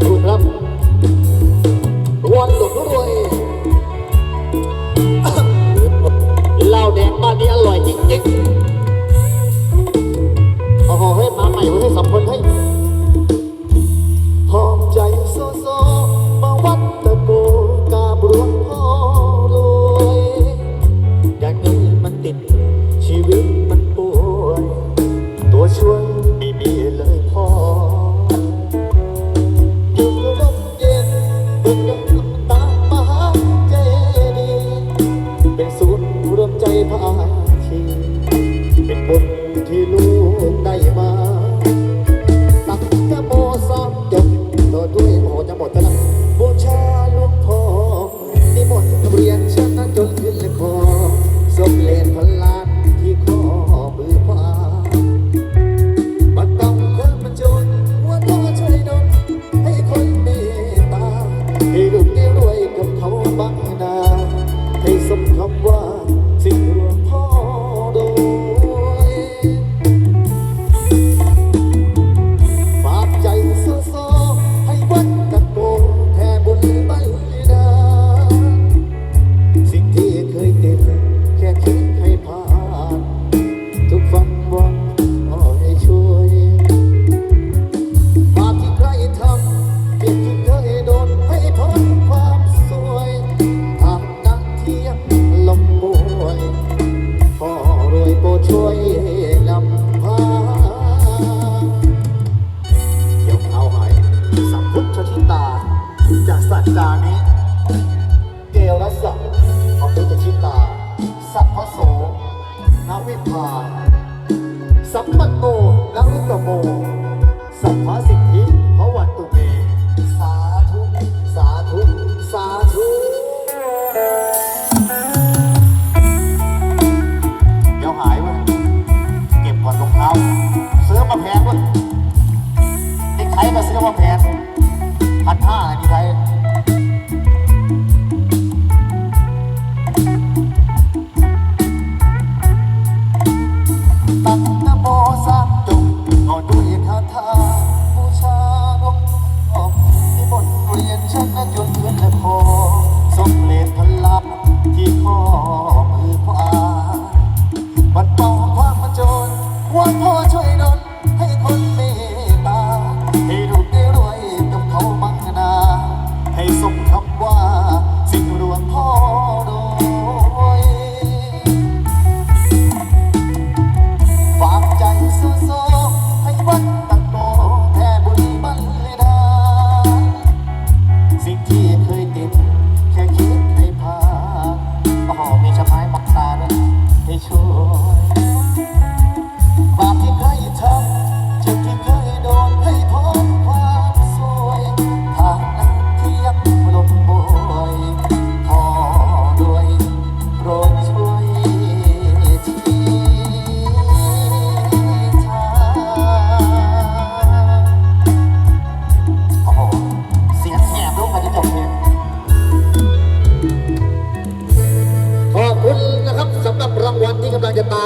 คุณครับ วิภา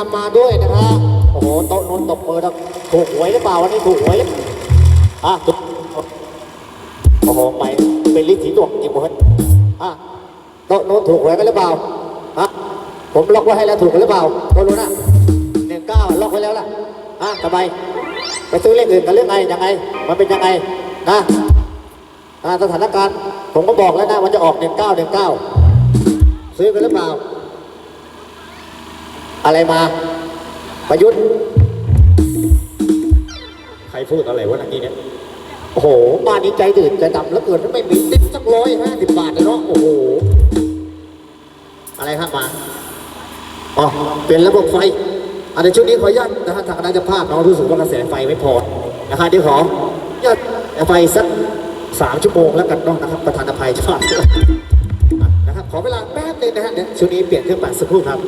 ามมาด้วยนะฮะโอ้โหโต๊ะนู้นตบมือนะถูกหวยหรือเปล่าวันนี้ถูกหวยอะถูกโอ้โหไปเป็นลิถีดวงจริงหมดอะโต๊ะนู้นถูกหวยกันหรือเปล่าฮะผมล็อกไว้ให้แล้วถูกหรือเปล่าโต๊ะนู้นอะหนึ่งเก้าล็อกไว้แล้วล่ะอะทำไมไปซื้อเลขอื่นกันเรื่องไงยังไง มันเป็นยังไงนะสถานการณ์ผมก็บอกแล้วนะมันจะออกหนึ่งเก้าหนึ่งเก้าซื้อกันหรือเปล่า อะไรมา ประยุทธ์ ใครพูดอะไรวะนักนี้เนี่ย โอ้โห บ้านนี้ใจตื่นใจดำแล้วเกินไม่มีติดสักร้อยห้าสิบบาทเลยเนาะ โอ้โห อะไรครับมา อ๋อ เป็นระบบไฟ อันในช่วงนี้ขออนุญาตนะฮะทางคณะจะภาพน้องรู้สึกว่ากระแสไฟไม่พอ นะคะเดี๋ยวขออนุญาตไฟสักสามชั่วโมงแล้วกันเนาะนะครับ ประธานอภัยชาตินะครับ ขอเวลาแป๊บนึงนะฮะเดี๋ยวช่วงนี้เปลี่ยนเครื่องปั่นสักครู่ครับ